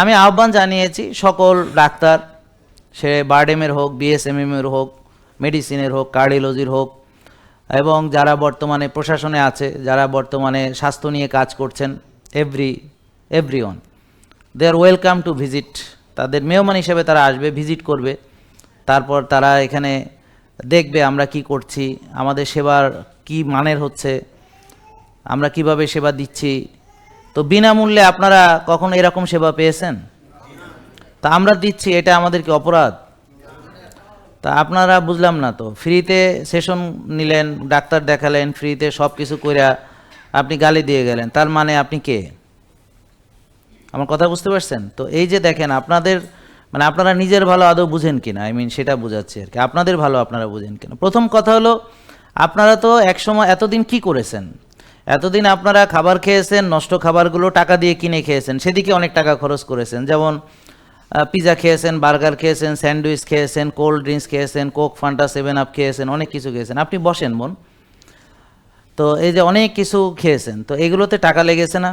আমি আহ্বান জানিয়েছি সকল ডাক্তার, সে বারডেমের হোক, বিএসএমএমের হোক, মেডিসিনের হোক, কার্ডিওলজির হোক, এবং যারা বর্তমানে প্রশাসনে আছে, যারা বর্তমানে স্বাস্থ্য নিয়ে কাজ করছেন every every one they are welcome to visit তাদের মেহমান হিসেবে তারা আসবে ভিজিট করবে, তারপর তারা এখানে দেখবে আমরা কি করছি, আমাদের সেবার কি মানের হচ্ছে, আমরা কীভাবে সেবা দিচ্ছি তো বিনামূল্যে আপনারা কখনো এরকম সেবা পেয়েছেন? তা আমরা দিচ্ছি, এটা আমাদের কি অপরাধ। তা আপনারা বুঝলাম না তো, ফ্রিতে সেশন নিলেন, ডাক্তার দেখালেন, ফ্রিতে সব কিছু কইরা আপনি গালি দিয়ে গেলেন, তার মানে আপনি কে? আমার কথা বুঝতে পারছেন? তো এই যে দেখেন, আপনাদের মানে আপনারা নিজের ভালো আদৌ বুঝেন কিনা? আই মিন সেটা বোঝাচ্ছি আর কি। আপনাদের ভালো আপনারা বুঝেন কিনা? প্রথম কথা হলো, আপনারা তো একসময় এতদিন কি করেছেন? এতদিন আপনারা খাবার খেয়েছেন, নষ্ট খাবারগুলো টাকা দিয়ে কিনে খেয়েছেন, সেদিকে অনেক টাকা খরচ করেছেন। যেমন পিজা খেয়েছেন বার্গার খেয়েছেন স্যান্ডউইচ খেয়েছেন কোল্ড ড্রিঙ্কস খেয়েছেন কোক ফান্টা সেভেন আপ খেয়েছেন, অনেক কিছু খেয়েছেন। আপনি বসেন মন তো এই যে অনেক কিছু খেয়েছেন, তো এগুলোতে টাকা লেগেছে না?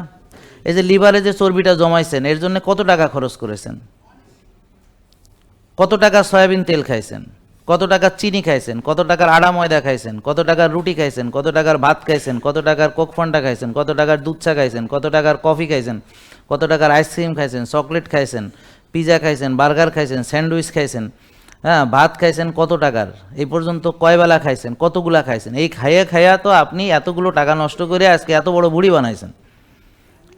এই যে লিভারে যে চর্বিটা জমাইছেন, এর জন্য কত টাকা খরচ করেছেন? কত টাকা সয়াবিন তেল খাইছেন? কত টাকার চিনি খাইছেন, কত টাকার আড়া ময়দা খাইছেন, কত টাকার রুটি খাইছেন, কত টাকার ভাত খাইছেন, কত টাকার কোক ফান্টা খাইছেন, কত টাকার দুধ চা খাইছেন, কত টাকার কফি খাইছেন, কত টাকার আইসক্রিম খাইছেন, চকলেট খাইছেন, পিজা খাইছেন, বার্গার খাইছেন, স্যান্ডউইচ খাইছেন হ্যাঁ ভাত খাইছেন কত টাকার? এই পর্যন্ত কয়বেলা খাইছেন, কতগুলা খাইছেন? এই খাইয়া খাইয়া তো আপনি এতগুলো টাকা নষ্ট করে আজকে এত বড় বুড়ি বানাইছেন,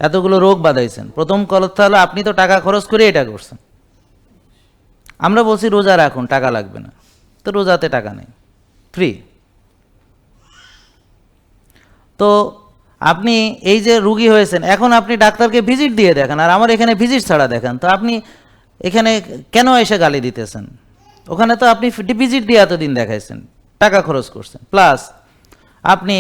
এতগুলো রোগ বাঁধাইছেন। প্রথম কথা হলো, আপনি তো টাকা খরচ করে এটা করছেন। আমরা বলছি, রোজা রাখুন, টাকা লাগবে না। তো রোজাতে টাকা নেই। ফ্রি তো আপনি এই যে রুগী হয়েছেন, এখন আপনি ডাক্তারকে ভিজিট দিয়ে দেখান, আর আমার এখানে ভিজিট ছাড়া দেখান। তো আপনি এখানে কেন এসে গালি দিতেছেন? ওখানে তো আপনি ভিজিট দিয়ে এতদিন দেখাইছেন, টাকা খরচ করছেন। প্লাস আপনি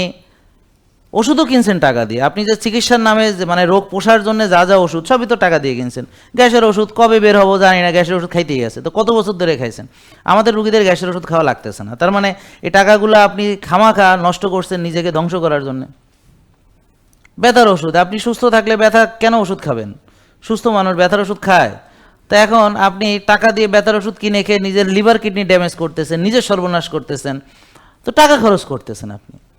ওষুধও কিনছেন টাকা দিয়ে। আপনি যে চিকিৎসার নামে মানে রোগ পোষার জন্য যা যা ওষুধ, সবই তো টাকা দিয়ে কিনছেন। গ্যাসের ওষুধ কবে বের হব জানি না, গ্যাসের ওষুধ খাইতেই গেছে। তো কত বছর ধরে খাইছেন? আমাদের রুগীদের গ্যাসের ওষুধ খাওয়া লাগতেছে না। তার মানে এই টাকাগুলো আপনি খামাখা নষ্ট করছেন নিজেকে ধ্বংস করার জন্য। ব্যথার ওষুধ, আপনি সুস্থ থাকলে ব্যথা কেন ওষুধ খাবেন? সুস্থ মানুষ ব্যথার ওষুধ খায়। তো এখন আপনি টাকা দিয়ে ব্যথার ওষুধ কিনে খেয়ে নিজের লিভার কিডনি ড্যামেজ করতেছেন, নিজের সর্বনাশ করতেছেন। তো টাকা খরচ করতেছেন আপনি।